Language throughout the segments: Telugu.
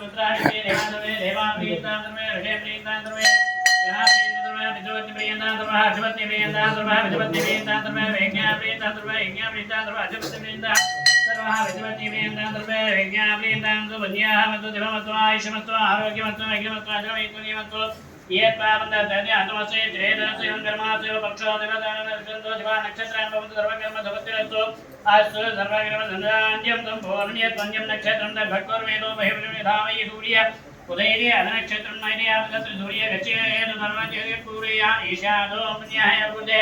రుద్రాణిమే దేవాంతమే దేవాప్రీతాంతమే హృదయప్రీతాంతమే ఆరోగ్యమత్వం ఐశ్యమత్వం ఆరోగ్యమత్వం ఐగ్యమత్వం అజమైతున్యమత్వం यत्पावन्तने अतमसे त्रेदनसे कर्मासे पक्षो देवदानन्दो दिवा नक्षत्रान् भवन्तु सर्वकर्म समस्तिरस्तु अस्तु सर्वकर्म धनान्यं तं पूर्ण्यत्वन्यं नक्षत्रं न भक्तोर्मेदो बहिर्विधामयि सूर्य उदयने अधनक्षत्रं नयने आदतु सूर्य गच्छेन सर्वं पूरया ईशादो पुण्याय बुद्धे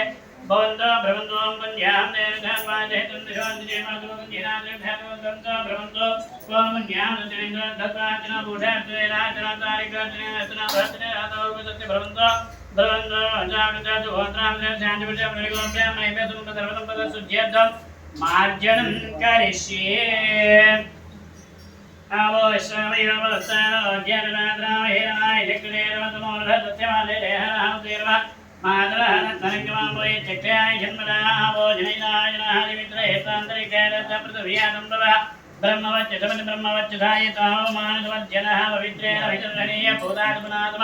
भवन्तो भ्रमन्तो पुण्यां देवधान्वाजहितं दिशान्तिजेमादो पुण्यानादिर्धानवन्तो भ्रमन्तो त्वमन्यां दत्तेन्द्र दत्ताचना भूषाचना तारिकाचना रचना भरतने रातो विदत्ते भ्रमन्तो भ्रमन्तो अजागतादु होत्रां शान्तिविषय प्रयोगोभ्यां नैवेदं पदर्वतं पदसुज्यद्धं मार्जनं करिष्ये आवो विश्रामयोवस्तानो ज्ञानराद्रामहेरणाय जक्लेरवतमोरधत्यमालेरेहराहुतेर्व मातरहनत्तनङ्गमाम्बोये మాతరహనతనకిమాంబోయ చక్షయాయ జన్మదాహో జనైదాయ జనహాదిమిత్ర హేతాంతరికేరతపృథువ్యాదంభవ బ్రహ్మవచ్చమని బ్రహ్మవచ్చుధాయ తావమానవజ్జన పవిత్రేణ వితరణీయ భూతాత్మనాత్మ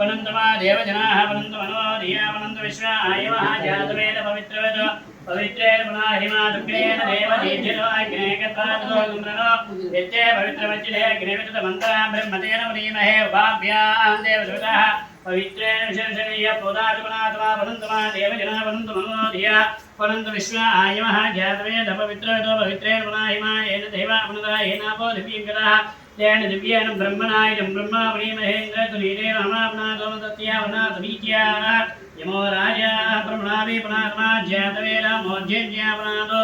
వనంతమా దేవజనా వనంతమనో ధియావనంత విశ్వాయవ జాతవేద పవిత్రవత్ పవిత్రేణ పునాహిమా దుఃఖేన దేవదీర్ఘిరోగ్నేకత్వాదో యజ్జే పవిత్రవచ్చిరే అగ్నివితమంతరా బ్రహ్మతేన మునీమహే ఉపాభ్యాం దేవదూతః अग्निवितमन्तः ब्रह्मतेन मुनीमहे उपाभ्यां देवसुतः पवित्रेण विशर्षणीय पोदात्मनात्मा वनन्तमा देवजना वनन्तमनो धिया वनन्त विश्वा आयवः जातवेद पवित्रवतो पवित्रेण पुनः हिमा येन देवा पुनः येनापो दिव्यङ्करः तेन दिव्येन ब्रह्मणायं ब्रह्मा प्रीमहेन्द्र तुलीरे रमापना गोमदत्या तमीच्या यमो राजा ब्रह्मणाभि पुनात्मा ज्ञातवेद मोज्यज्ञापनादो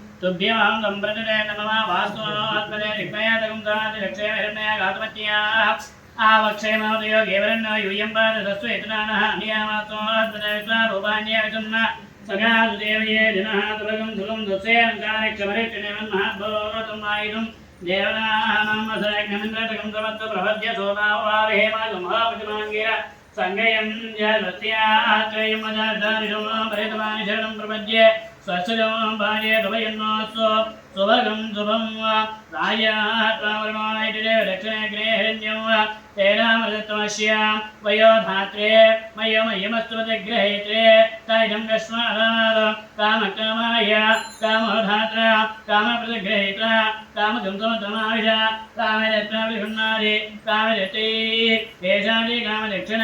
तुभ्यमहं सम्प्रजते नमः वास्तुनोत्पदे ऋग्मयातकं दाति रक्षय हिरण्यः घातमत्याः आवक्षयमोदयो गेवरण्यो यूयं पादसस्व यतनानः नियामात्मोत्पदे विश्वारूपाण्यविसन्न सगादुदेवये जनः तुलगं सुगं दुःसेनकारिक्षमरिक्षणेवन्महाद्भोगतं वायुधुम् देवनानाम् असैघ्नमिन्द्रटकं समत्त प्रपद्य सोमावारे मागमहापतिमाङ्गिर सङ्गयं जलत्यात्रयमजाधारिषमापरितमानि शरणं प्रपद्ये స్వస్థజం భార్య కవయన్నోత్సో శుభగం శుభం రాజ్యాత్మవర్ణోనైటిరే దక్షిణగ్రే హిరణ్యం తేనామృతమస్య వయోధాత్రే మయమయమస్వతగ్రహేత్రే తైజం కస్మారాద కామకామాయ కామోధాత్ర కామప్రతిగ్రహీత కామగంధమతమావిష కామరత్నాభిహున్నాది కామరతీ ఏషాది కామదక్షిణ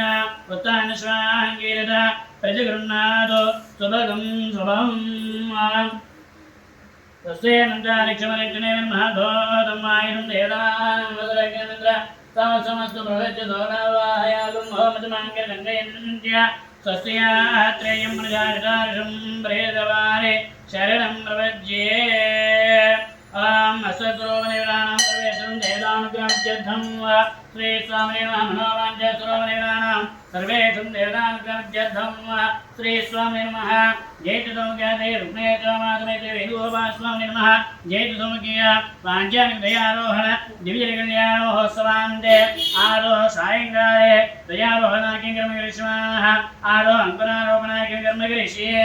ఉత్తానుస్వాహంగీరత ప్రతిగృహ్ణాదు సుభగం శుభం తస్యేనంటారిక్షమలిక్షణే మహాధోతమాయనం దేవదాంద్ర సమస్తు ప్రవృత్య దోరావాహయాలు మహోమతిమాంగంగయంత్య స్వస్యాత్రేయం ప్రజారితారుషం ప్రేదవారే శరణం ప్రవజ్యే. ఆం అసద్రోమనివరాణం ప్రవేశం. దేదానుగ్రహం సిద్ధం వా. శ్రీస్వామినాం మనోవాంఛ స్రోమనివరాణం సర్వేషం దేవతానుగ్రహ్యర్థం శ్రీ స్వామి నమ జైతు సౌఖ్యాదే రుగ్ణేత్రమాధమైతే వేణుగోపాస్వామి నమ జైతు సౌఖ్య పాంచానికి దయారోహణ దివ్య కళ్యాణోత్సవాంతే ఆరోహ సాయంకాలే దయారోహణాఖ్యం కర్మ కరిష్మాణ ఆరో అంకురారోపణాఖ్యం కర్మ కరిష్యే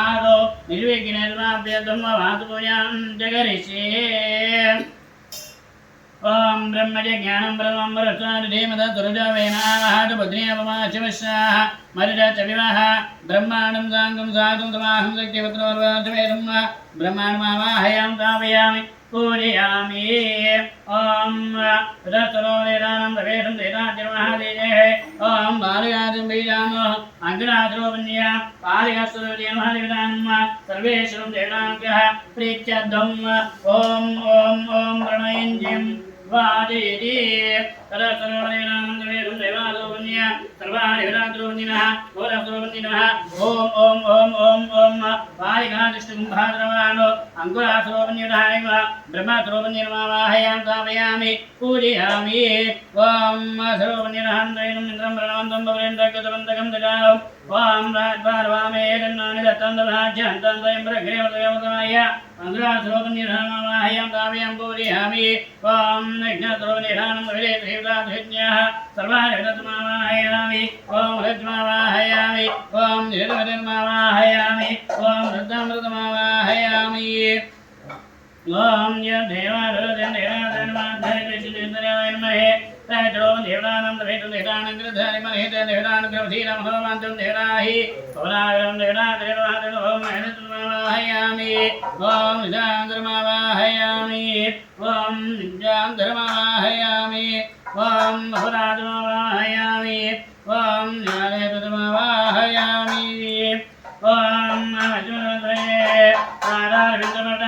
ఆరో నిర్విఘ్న నిర్మాభ్యర్థం వాతు పూజాం జగరిష్యే वरस्वानुधीमद दुर्जवेनाहाट बुद्धियपमा शिवशाः मरुज च विवाह ब्रह्माणं साङ्गं साधुं समाहं शक्तिपत्रोर्वाचवेदं ब्रह्माणमावाहयां स्थापयामि पूजयामि ॐ तदस्तरोवेदानं प्रवेशं देदाचिर्महादेजः ॐ बालयाजं बीजानो अग्राद्रोपन्या पालिकास्तुदेवहादेवतानं सर्वेश्वरं देवतानुग्रह प्रीत्यर्थम् ॐ ॐ ॐ వాదయతి తదా సర్వదేవామందవేరం దేవాదోవన్య సర్వాదివరాద్రోవందిన గోరాద్రోవందిన ఓం ఓం ఓం ఓం ఓం వాయుగాదిష్టుకుంభాద్రవాణో అంకురాసురోవన్యుధాయ బ్రహ్మసురోవన్యమావాహయాం స్థాపయామి పూజయామి. ఓం సురోవన్యరహం దైనం ఇంద్రం ప్రణవంతం భవరేంద్రగతవంతకం దజాం ఓం రాజ్వార్వామే జన్మాని దత్తందరాజ్యాంతందయం ప్రగ్రేవతయవతమాయ అంకురాసరోవన్యనమావాహయాం ఓం యజ్ఞసరోవన్యధానం విరే శ్రీవ్రాధృజ్ఞः సర్వాణి విదత్మావాహయామి ఓం హృద్మావాహయామి ఓం నిరుమరుమావాహయామి ఓం వృద్ధామృతమావాహయామి ఓం దేవాదేవాధర్మాధ్యాయ తోం దేవనానందవేతుదేవానందధారిమహేతేవానుగ్రవధీరమహోమాంతం దేవరాహి పవనాగరం దేవనాదేవాహయామి ఓం నిజాంధ్రమావాహయామి ఓం నిజాంధ్రమావాహయామి ఓం అపరాధమావాహయామి ఓం జ్ఞానేతమావాహయామి ఓం ఓం ధర్మలోకాం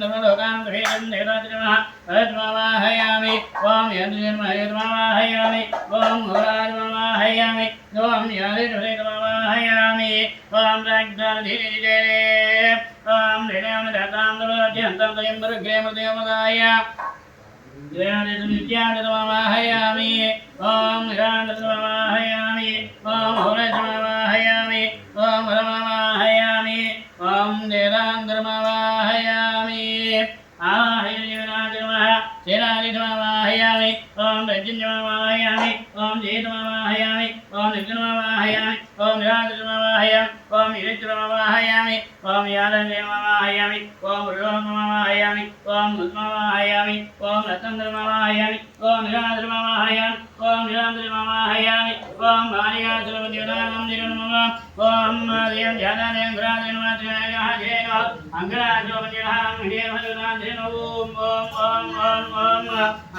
ధర్మలోకాం ధర్మేయం దేవరాజమాహయామి ఓం యంద్రమాహయామి ఓం హోరాజమాహయామి ఓం యాదమాహయామి ఓం రాజ్ఞాధీరే ఓం ధీరేమ దాతాం దవాజ్యంతం దయం దుర్గ్రేమదేవదాయ నిత్యాగతమాహయామి ఓం నిరాగతమాహయామి ఓం హోరజమాహయామి ఓం హరమాహయామి ఓం నిరాంధ్రమాహయామి ఆహయరాజమః శేరాదిమాహయామి ఓం రజన్యమాహయామి ఓం జేతమాహయామి ఓం నిర్జనమాహయామి ఓం నిరాగతమాహయామి ఓం నిరజ్రమాహయామి ఓం యాదవ్యమాహయామి ఓం రుణమాహయామి ఓం ఉద్మాహయామి ఓం రతంద్రమాహయామి ఓం నిరాద్రమాహయామి ఓం నిరాద్రమాహయామి ఓం భార్యాసురవద్యుదానం నిరుణమమ ఓం మాదయం ధ్యానాదయం గురాదయనమాత్రేయ అంగరాజోపన్యహారం హేమజునాథిన ఓం ఓం ఓం ఓం ఓం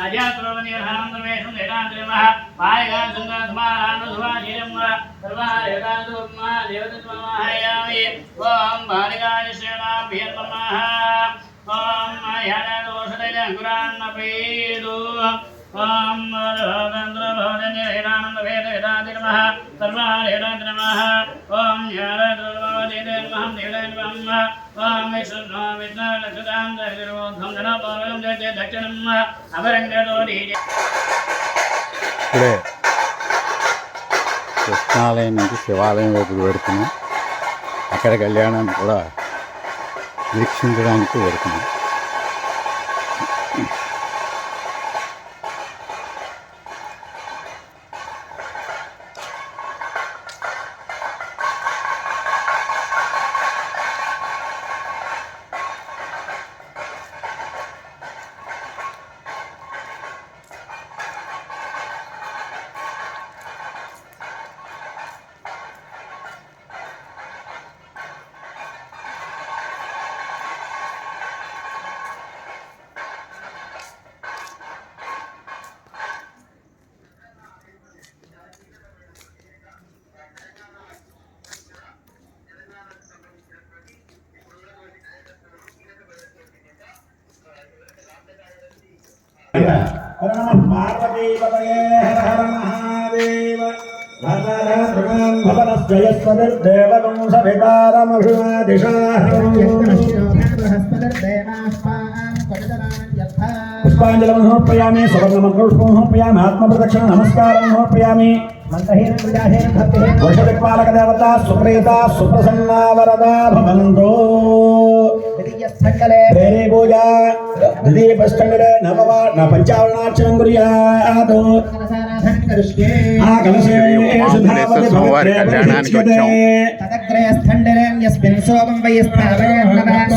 అజాతురవన్యహారం రమేషం నిరాద్రమః పాయగా సంగాధమారాను సుభాషిరం సర్వారేగాదుమా దేవతత్వమాహయామి ఓం బాలికాయశ్రేణాభ్యం నమః ఓం యాదోషదైలంకురాన్నపేదు ఓం భోగేంద్రభోజన్యైరానందవేదవేదాది నమః సర్వారేడాది నమః ఓం యాదోదేదేన్మహం దేవేన్మహం ఓం విష్ణు విష్ణులక్షదాం దరిద్రోధం జనపౌరం జయ దక్షిణం అపరంగతోడి ఇప్పుడే కృష్ణాలయం నుంచి శివాలయం వైపు వెడుతున్నాం అక్కడ కళ్యాణాన్ని కూడా వీక్షించడానికి వెడుతున్నాం పార్వతీపతయే హర హర మహాదేవ భద్రభద్రమాన్ భవనస్వయస్వదేవకం సవితారమభిమాదిశాహం పుష్పాంజలం సమర్పయామి సువర్ణమంత్రపుష్పం సమర్పయామి ఆత్మప్రదక్షిణ నమస్కారం సమర్పయామి వర్షదిక్పాలక దేవత సుప్రీత సుప్రసన్నా వరదా భవంతో వేరే పూజ ద్వితీయపష్టమిడ నవవ న పంచావరణార్చనం కుర్యాత్ ఆ కలశేషు ధావతి స్వామివారి కళ్యాణానికి వచ్చాం.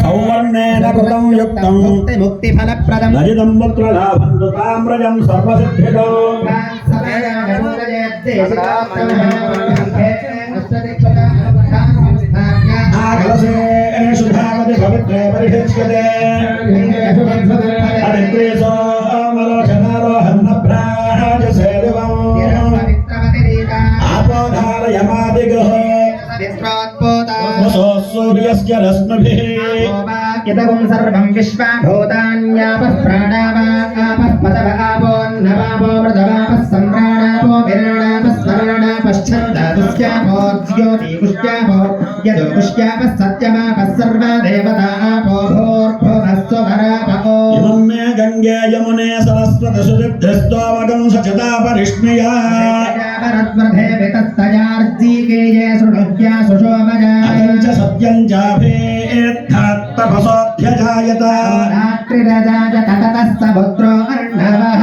సౌవర్ణేన కృతం యుక్తం ముక్తిఫలప్రదం నజిదం పుత్ర లాభంతు తామ్రజం సర్వసిద్ధిదో ఆ కలశేషు ధావతి పవిత్రే పరిషిచ్యతే హరిత్రే సోమలోచనారోహన్న ప్రాజసేదివం ఆపోధారయమాదిగృహ విశ్వాత్మ సూర్యస్య రశ్మిభిः ఇదగం సర్వం విశ్వభూతాన్యాపః ప్రాణావాపః పదవ ఆపోన్నవాపో మృతవాపः సంప్రాణాపో విరాణాపः స్మరణాపశ్చందాపుష్యాపో జ్యోతిపుష్యాపో యదో పుష్యాపः సత్యమాపः సర్వా దేవతా ఆపో భూర్భువः స్వరాపో ఇమం మే గంగే యమునే సరస్వతి సుదిభ్యస్తోమగం సచతా పరిష్ణయా పరద్వర్ధే వితస్తయార్జీకేయే అతం చ సత్యం చాభేత్థాత్తపసోऽభ్యజాయత రాత్రిరజాజ తటతः సముద్రో అర్ణవः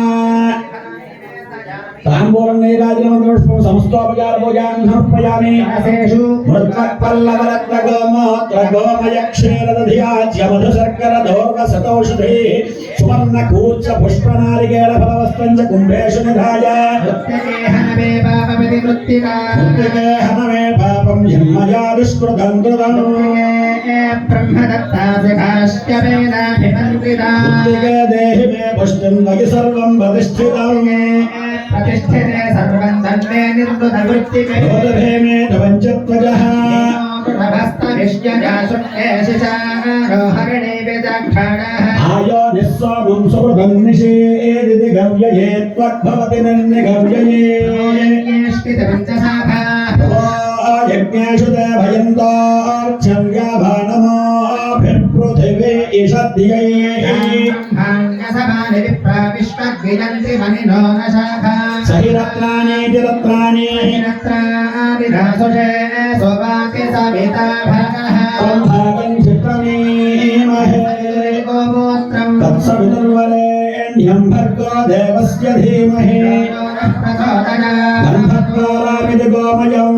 గంధం పుష్పం ధూపం దీపం నైవేద్యం వరుణాధిష్టానదేవతాభ్యో నమః తాంబూలం నైరాజనం పుష్పం సమస్తోపచార పూజాన్ని సమర్పయామి కలశేషు మధుశర్కర సువర్ణ కూర్చ పుష్పనారికేళ ఫలవస్తం చ కుంభేషు నిధాయ వృత్తగేహనమే పాపమితి వృత్తికా మృత్తికే హనమే పాపం జన్మయా దుష్కృతం కృతం బ్రహ్మదత్తాసి భాష్యమేనాభిమంత్రితా మృత్తికే దేహి మే పుష్టిం మయి సర్వం ప్రతిష్ఠితం ప్రతిష్ఠితే సర్వం దండే నిర్వృత వృత్తికే భూతభే మే పంచత్వజః హరిణే విదక్షణः ఆయో నిస్సోమం సుహృదం నిషేదితి గవ్యయే త్వద్భవతి నన్నిగవ్యయే యజ్ఞేషు తే భయంతోర్చవ్యాభానమోభిపృథివీ ఇషద్ధియై విశ్వద్విజంతి మనినో న శాఖా సహి రత్నానీతి రత్నాని సోవాకి సవితా భగः సంభాగం చిత్రమీమహే గోమూత్రం. తత్సవితుర్వరేణ్యం భర్గో దేవస్య ధీమహి. గోమయం.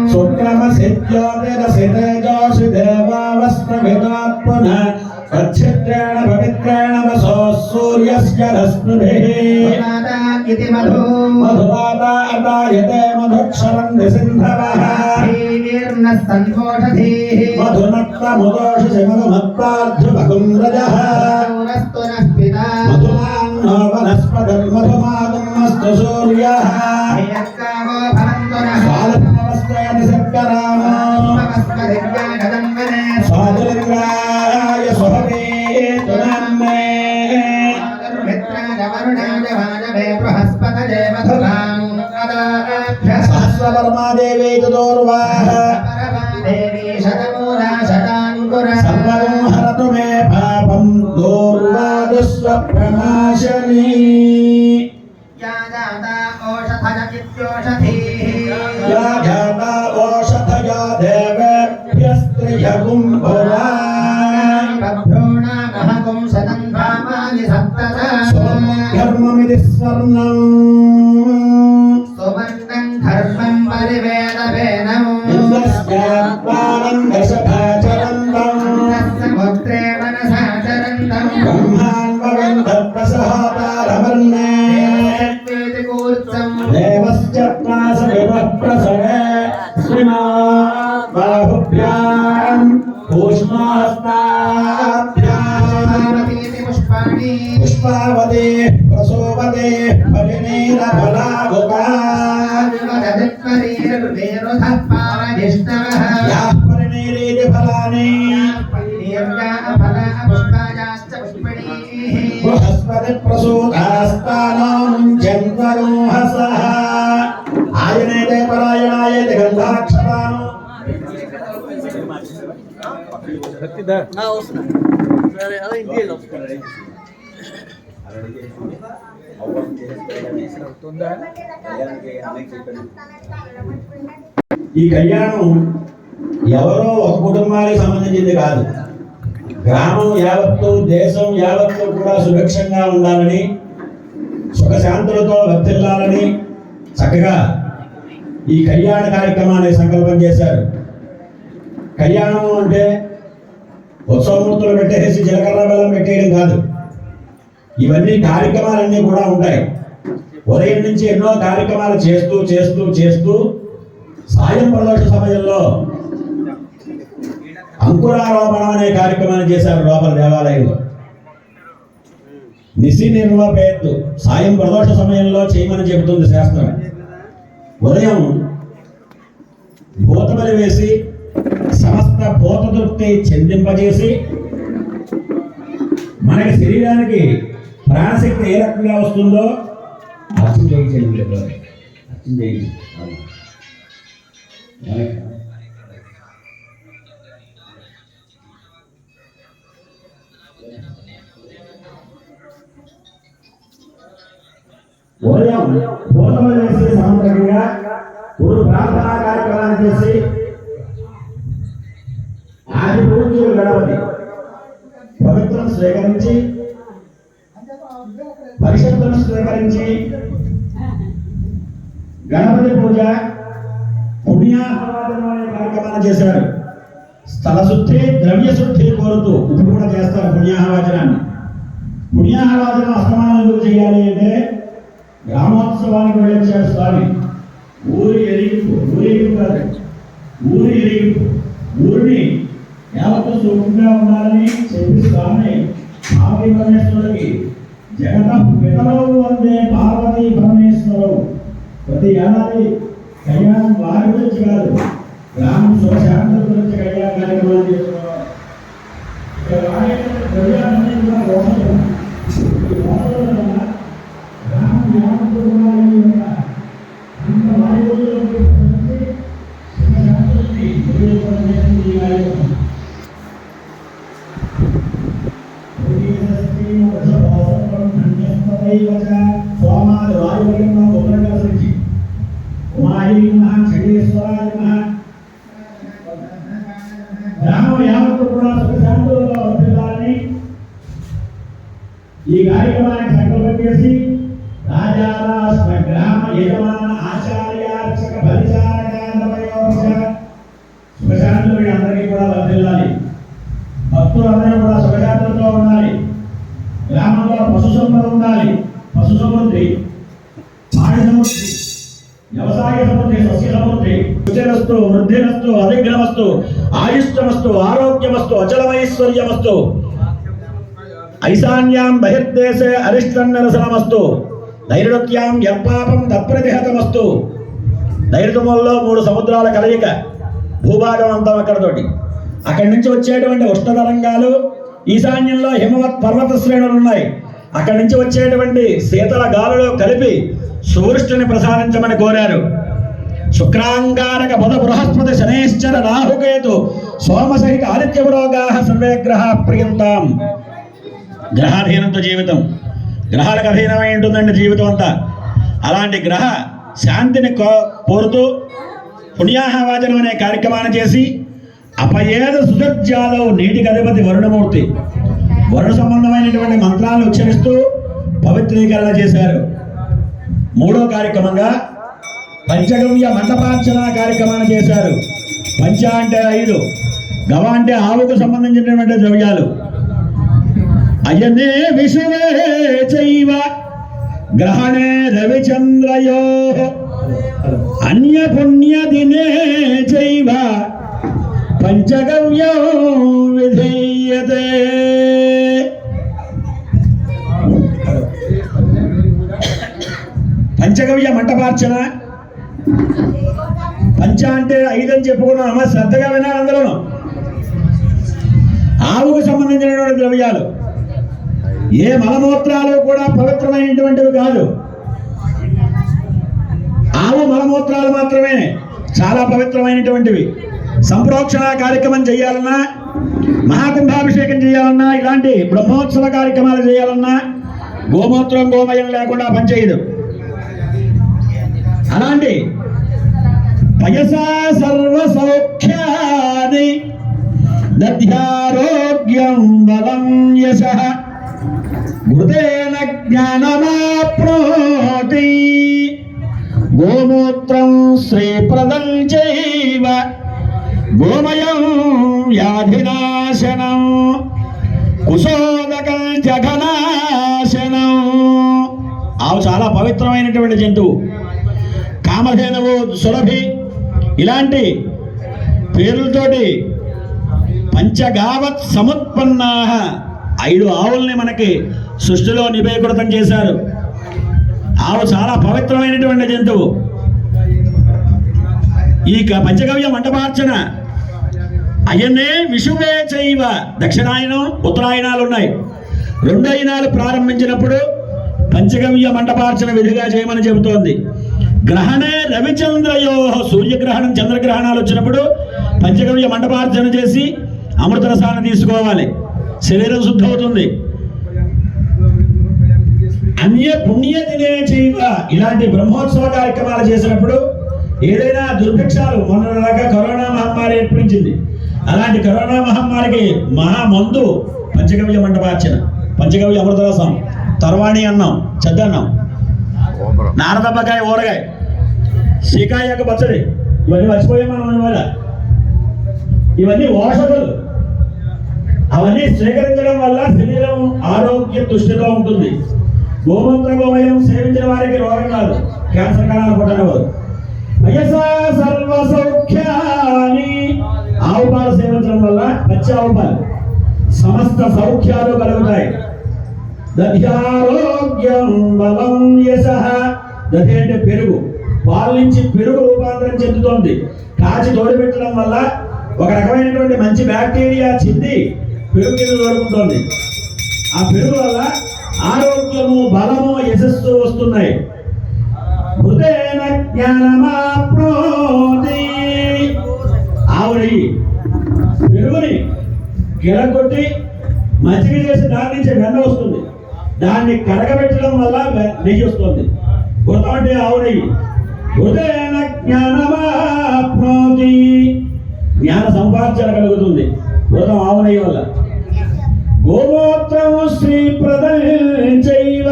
शुक्रमसिद्योतिरसितेजोऽसि देवावस्त्रभिदात्मनः स्वच्छिद्रेण पवित्रेण वसो सूर्यस्य रश्मिभिः। इति मधु। मधुपाता अदायते मधुक्षरम् निसिन्धवः ीर्णस्तन्वोषधीः मधुनक्तमुदोषसि मधुमत्ताध्रुभगुम् रजः रस्तु नः। सूर्यः సహస్రవర్మాదేవేతు దూర్వాः సర్వం హరతు మే పాపం దూర్వాదుస్వప్రనాశనీ యా దేవేభ్యస్త్రియగుం పురా ధర్మమిది స్వర్ణం సువర్ణం निरुधः पारनिष्टवः याः परिणेरेण फलानि दीर्घाः फलाः पुष्पायाश्च पुष्पिणीः बृहस्पतिप्रसूतास्तानां जन्मरोहसः आयने ते परायणाय गन्धाक्षराणो ಹತ್ತಿದ ఈ కళ్యాణం ఎవరో ఒక కుటుంబానికి సంబంధించింది కాదు. గ్రామం యావత్తు దేశం యావత్తు కూడా సుభిక్షంగా ఉండాలని సుఖశాంతులతో వర్తిల్లాలని చక్కగా ఈ కళ్యాణ కార్యక్రమాన్ని సంకల్పం చేశారు. కళ్యాణం అంటే ఉత్సవమూర్తులు పెట్టేసి జీలకర్ర బెల్లం పెట్టేయడం కాదు. ఇవన్నీ కార్యక్రమాలన్నీ కూడా ఉంటాయి. ఉదయం నుంచి ఎన్నో కార్యక్రమాలు చేస్తూ చేస్తూ చేస్తూ సాయం ప్రదోష సమయంలో అంకురారోపణం అనే కార్యక్రమాన్ని చేశారు లోపల దేవాలయంలో. నిశి నిర్వపేత్తు సాయం ప్రదోష సమయంలో చేయమని చెబుతుంది శాస్త్రం. ఉదయం భూతబలి వేసి సమస్త భూతతృప్తి చెందింపజేసి మనకి శరీరానికి ప్రాణశక్తి ఏ రకంగా వస్తుందో అర్థం చేయించండి అర్థం చేయించి ఉదయం భూతములు చేసే సాంప్రదాయంగా గురు ప్రార్థనా కార్యక్రమాన్ని చేసి ఆది పూజలు గణపతి పవిత్రం స్వీకరించి స్వీకరించి గణపతి పూజ పుణ్యాహవాదనం అనే కార్యక్రమాన్ని చేశారు. స్థల శుద్ధి ద్రవ్య శుద్ధి కోరుతూ ఇప్పుడు కూడా చేస్తారు పుణ్యాహవాచనాన్ని పుణ్యాహవాచన అస్తమానం ఎందుకు చేయాలి అంటే గ్రామోత్సవానికి వెళ్ళొచ్చాడు స్వామి. ఊరి ఎరిగింపు ఊరి ఎరిగింపు కాదు. ఊరి ఎరిగింపు. ఊరిని యావత్తు సుఖంగా ఉండాలని చెప్పి స్వామి పార్వతీ పరమేశ్వరుడికి జగత పితరవు అందే పార్వతీ పరమేశ్వరవు. ప్రతి ఏడాది కళ్యాణం వారి గురించి కాదు గ్రామం సుఖశాంతుల గురించి కళ్యాణ కార్యక్రమాలు చేస్తున్నారు ఇక్కడ వాడేటువంటి ద్రవ్యాలన్నీ కూడా దోషం ఈ గ్రామం యావత్తు కూడా సోమాది వాయువులను ఉపరంగా సృష్టి ఉమాయి గ్రామం యావత్తు కూడా వర్తిల్లాలని ఈ కార్యక్రమానికి సంకల్పం చేసి రాజారాష్ట్ర గ్రామ యజమాని వృద్ధిరస్తు అవిఘ్నమస్తు ఆయుష్టమస్తు ఆరోగ్యమస్తు అచలమైశ్వర్యమస్తు. ఐశాన్యాం బహిర్దేశే అరిష్టన్నరసనమస్తు. నైరుత్యాం యత్పాపం తప్రతిహతమస్తు నైరుతముల్లో మూడు సముద్రాల కలయిక భూభాగం అంతా అక్కడతోటి. అక్కడి నుంచి వచ్చేటువంటి ఉష్ణ తరంగాలు ఈశాన్యంలో హిమవత్ పర్వత శ్రేణులు ఉన్నాయి. అక్కడి నుంచి వచ్చేటువంటి శీతల గాలులో కలిపి సూర్యుని ప్రసాదించమని కోరారు. శుక్రాంగారక బుధ బృహస్పతి శనేశ్చర రాహుకేతు సోమసహిత ఆదిత్యపురోగా సర్వే గ్రహ ప్రియంతాం గ్రహాధీనంతో జీవితం. గ్రహాలకు అధీనమై ఉంటుందండి జీవితం అంతా. అలాంటి గ్రహ శాంతిని కో కోరుతూ పుణ్యాహవాచనం అనే కార్యక్రమాన్ని చేసి అపయేద సుజర్జాదవ్ నీటికి అధిపతి వరుణమూర్తి వరుణ సంబంధమైనటువంటి మంత్రాలను ఉచ్చరిస్తూ పవిత్రీకరణ చేశారు. మూడో కార్యక్రమంగా పంచగవ్య మండపార్చన కార్యక్రమాన్ని చేశారు. పంచ అంటే ఐదు గవ అంటే ఆవుకు సంబంధించినటువంటి ద్రవ్యాలు. అయనే విషువే చైవ గ్రహణే రవిచంద్రయో. అన్య పుణ్య దినే చైవ పంచగవ్యం విధీయతే. పంచగవ్య మంటపార్చన పంచ అంటే ఐదు అని చెప్పుకున్నాం. అమ్మ శ్రద్ధగా వినాలి అందరూ. ఆవుకు సంబంధించినటువంటి ద్రవ్యాలు. ఏ మలమూత్రాలు కూడా పవిత్రమైనటువంటివి కాదు. ఆవు మలమూత్రాలు మాత్రమే చాలా పవిత్రమైనటువంటివి. సంప్రోక్షణ కార్యక్రమం చేయాలన్నా మహాకుంభాభిషేకం చేయాలన్నా ఇలాంటి బ్రహ్మోత్సవ కార్యక్రమాలు చేయాలన్నా గోమూత్రం గోమయం లేకుండా పనిచేయదు. అలాంటి పయసా సర్వ సౌఖ్యాది దధ్యారోగ్యం బలం యశ. ఘృతేన జ్ఞానమాప్నోతి. గోమూత్రం శ్రీప్రదం చైవ. గోమయం వ్యాధినాశనం. కుశోదకం జఘనాశనం. ఆవు చాలా పవిత్రమైనటువంటి జంతువు. కామధేనవు సురభి ఇలాంటి పేర్లతోటి పంచగావత్ సముత్పన్నా ఐదు ఆవుల్ని మనకి సృష్టిలో నివేకృతం చేశారు. ఆవు చాలా పవిత్రమైనటువంటి జంతువు. ఈ పంచగవ్య మంటపార్చన అయన్నే విషువే చైవ. దక్షిణాయనం ఉత్తరాయణాలు ఉన్నాయి. రెండు అయినాలు ప్రారంభించినప్పుడు పంచగవ్య మంటపార్చన విధిగా చేయమని చెబుతోంది. గ్రహణే రవిచంద్రయో. సూర్యగ్రహణం చంద్రగ్రహణాలు వచ్చినప్పుడు పంచగవ్య మంటపార్చన చేసి అమృత రసాన్ని తీసుకోవాలి. శరీరం శుద్ధవుతుంది అన్య పుణ్య దినే చేయవ ఇలాంటి బ్రహ్మోత్సవ కార్యక్రమాలు చేసినప్పుడు ఏదైనా దుర్భిక్షాలు మొన్నలాగా కరోనా మహమ్మారి ఏర్పడించింది. అలాంటి కరోనా మహమ్మారికి మహామందు పంచగవ్య మంటపార్చన పంచగవ్య అమృతరసం తర్వాణి అన్నం చెద్దన్నం నారదబ్బకాయ ఊరగాయ శ్రీకాయ యొక్క పచ్చడి. ఇవన్నీ మర్చిపోయాం మనం ఇవాళ. ఇవన్నీ ఔషధులు. అవన్నీ స్వీకరించడం వల్ల శరీరం ఆరోగ్య తుష్టితో ఉంటుంది. గోమంత్ర గోమయం సేవించిన వారికి రోగం కాదు క్యాన్సర్ కణాలు పుట్టనవారు వయస సర్వ సౌఖ్యాన్ని ఆవు పాలు సేవించడం వల్ల పచ్చి ఆవు పాలు సమస్త సౌఖ్యాలు కలుగుతాయి. దధ్యారోగ్యం బలం యశ. దధి అంటే పెరుగు. పాలు నుంచి పెరుగు రూపాంతరం చెందుతోంది. కాచి తోడబెట్టడం వల్ల ఒక రకమైనటువంటి మంచి బ్యాక్టీరియా చెంది పెరుగు కింద దొరుకుతుంది ఆ పెరుగు వల్ల ఆరోగ్యము బలము యశస్సు వస్తున్నాయి. హృదయన జ్ఞానమాప్నోతి. ఆవు పెరుగుని గిలకొట్టి మజ్జిగ చేసి దాని నుంచి వెన్న వస్తుంది. దాన్ని కరగబెట్టడం వల్ల వె- నెయ్యి వస్తుంది గుర్తం అంటే ఆవు నెయ్యి హృదయన జ్ఞానమాప్నోతి జ్ఞాన సంపార్జన కలుగుతుంది. గుర్తం ఆవు నెయ్యి వల్ల. గోమూత్రము శ్రీ ప్రదైవ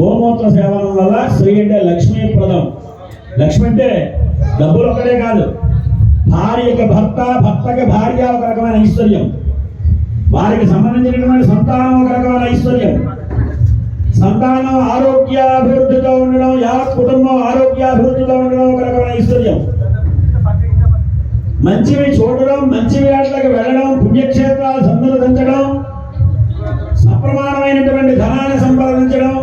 గోమూత్ర సేవనం వల్ల శ్రీ అంటే లక్ష్మీప్రదం లక్ష్మి అంటే డబ్బులు ఒకటే కాదు. భార్యకి భర్త భర్తకి భార్య ఒక రకమైన ఐశ్వర్యం. వారికి సంబంధించినటువంటి సంతానం ఒక రకమైన ఐశ్వర్యం. సంతానం ఆరోగ్యాభివృద్ధితో ఉండడం యావత్ కుటుంబం ఆరోగ్యాభివృద్ధితో ఉండడం ఒక రకమైన ఐశ్వర్యం. మంచివి చూడడం మంచి వేటలకు వెళ్ళడం పుణ్యక్షేత్రాలు సందర్శించడం సప్రమాణమైనటువంటి ధనాన్ని సంపాదించడం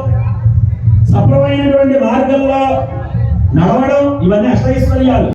సప్రమైనటువంటి మార్గంలో నడవడం ఇవన్నీ అష్టైశ్వర్యాలు.